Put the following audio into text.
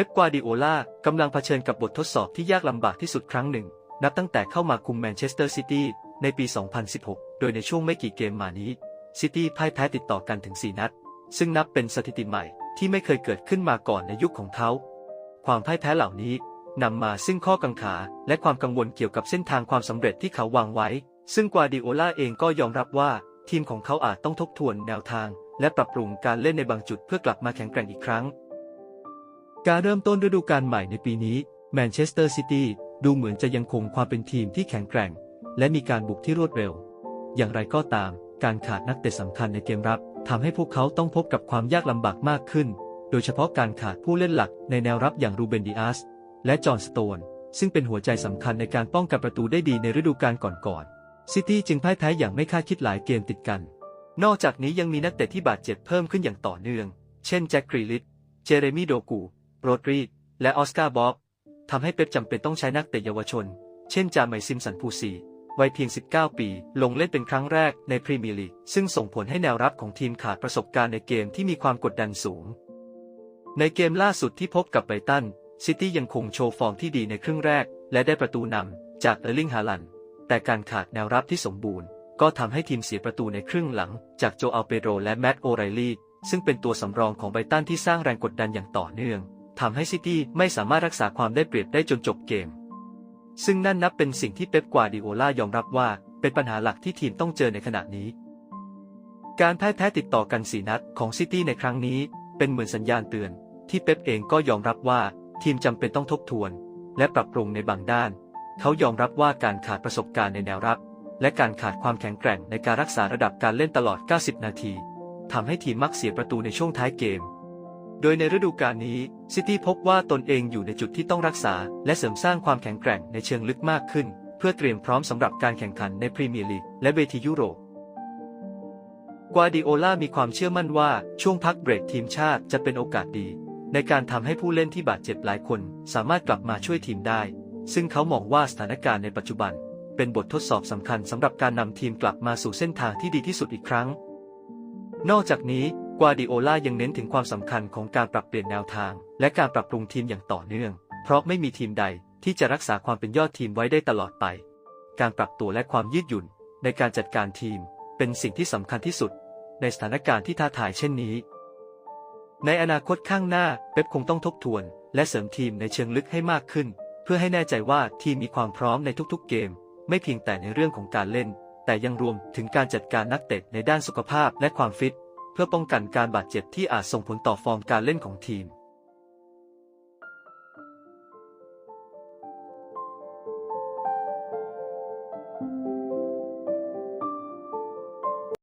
ป๊ป กวาดิโอลากำลังเผชิญกับบททดสอบที่ยากลำบากที่สุดครั้งหนึ่ง นับตั้งแต่เข้ามาคุมแมนเชสเตอร์ซิตี้ในปี 2016 โดยในช่วงไม่กี่เกมมานี้ซิตี้พ่ายแพ้ติดต่อกันถึง 4 นัด ซึ่งนับเป็นสถิติใหม่ที่ไม่เคยเกิดขึ้นมาก่อนในยุคของเขา ความพ่ายแพ้เหล่านี้นำมาซึ่งข้อกังขาและความกังวลเกี่ยวกับเส้นทางความสำเร็จที่เขาวางไว้ ซึ่งกวาดิโอลาเองก็ยอมรับว่าทีมของเขาอาจต้องทบทวนแนวทาง และปรับปรุงการเล่นในบางจุดเพื่อกลับมาแข็งแกร่งอีกครั้ง การเริ่มต้นฤดูกาลใหม่ในปีนี้แมนเชสเตอร์ซิตี้ดูเหมือนจะยังคงความเป็นทีมที่แข็งแกร่ง และมีการบุกที่รวดเร็ว อย่างไรก็ตาม การขาดนักเตะสำคัญในเกมรับทำให้พวกเขาต้องพบกับความยากลำบากมากขึ้น โดยเฉพาะการขาดผู้เล่นหลักในแนวรับอย่างรูเบนดิอาสและจอห์นสโตน ซึ่งเป็นหัวใจสำคัญในการป้องกันประตูได้ดีในฤดูกาลก่อนๆซิตี้จึงพ่ายแพ้อย่างไม่คาดคิดหลายเกมติดกัน นอกจากนี้ยังมีนักเตะที่บาดเจ็บเพิ่มขึ้นอย่างต่อเนื่อง เช่นแจ็คกรีลิตเจเรมีโดกู โรดรีดและออสการ์บ๊อบทำให้เป๊ปจำเป็นต้องใช้นักเตะเยาวชน เช่นจาไมซิมสันพูซีวัยเพียง 19 ปี ลงเล่นเป็นครั้งแรกในพรีเมียร์ลีกซึ่งส่งผลให้แนวรับของทีมขาดประสบการณ์ในเกมที่มีความกดดันสูง ในเกมล่าสุดที่พบกับไบรตัน ซิตี้ยังคงโชว์ฟอร์มที่ดีในครึ่งแรก และได้ประตูนำจากเออร์ลิงฮาลัน แต่การขาดแนวรับที่สมบูรณ์ ก็ทำให้ทีมเสียประตูในครึ่งหลัง จากโจอัลเปโรและแมตต์โอไรลีซึ่งเป็นตัวสำรองของไบรตันที่สร้างแรงกดดันอย่างต่อเนื่อง ทำให้ซิตี้ไม่สามารถรักษาความได้เปรียบได้จนจบเกม ซึ่งนั่นนับเป็นสิ่งที่เป๊ปกวาดิโอลายอมรับว่า เป็นปัญหาหลักที่ทีมต้องเจอในขณะนี้ การพ่ายแพ้ติดต่อกันสีนัดของซิตี้ในครั้งนี้ เป็นเหมือนสัญญาณเตือน ที่เป๊ปเองก็ยอมรับว่าทีมจำเป็นต้องทบทวน และปรับปรุงในบางด้าน เขายอมรับว่าการขาดประสบการณ์ในแนวรับ และการขาดความแข็งแกร่งในการรักษาระดับการเล่นตลอด 90 นาทีทำให้ทีมมักเสียประตูในช่วงท้ายเกม โดยในฤดูกาลนี้ซิตี้พบว่าตนเองอยู่ในจุดที่ต้องรักษา และเสริมสร้างความแข็งแกร่งในเชิงลึกมากขึ้น เพื่อเตรียมพร้อมสำหรับการแข่งขันในพรีเมียร์ลีกและเวทียุโรปกวาดิโอลามีความเชื่อมั่นว่าช่วงพักเบรกทีมชาติจะเป็นโอกาสดี ในการทำให้ผู้เล่นที่บาดเจ็บหลายคน สามารถกลับมาช่วยทีมได้ ซึ่งเขามองว่าสถานการณ์ในปัจจุบัน เป็นบททดสอบสำคัญสำหรับการนำทีมกลับมาสู่เส้นทางที่ดีที่สุดอีกครั้ง นอกจากนี้ กวาดิโอลายังเน้นถึงความสำคัญของการปรับเปลี่ยนแนวทาง และการปรับปรุงทีมอย่างต่อเนื่อง เพราะไม่มีทีมใดที่จะรักษาความเป็นยอดทีมไว้ได้ตลอดไป การปรับตัวและความยืดหยุ่น ในการจัดการทีม เป็นสิ่งที่สำคัญที่สุด ในสถานการณ์ที่ท้าทายเช่นนี้ ในอนาคตข้างหน้าเป๊ปคงต้องทบทวน และเสริมทีมในเชิงลึกให้มากขึ้น เพื่อให้แน่ใจว่าทีมมีความพร้อมในทุกๆเกม ไม่เพียงแต่ในเรื่องของการเล่น แต่ยังรวมถึงการจัดการนักเตะในด้านสุขภาพและความฟิต พื่อป้องกันการบาดเจ็บที่อาจส่งผลต่อฟอร์มการเล่นของทีม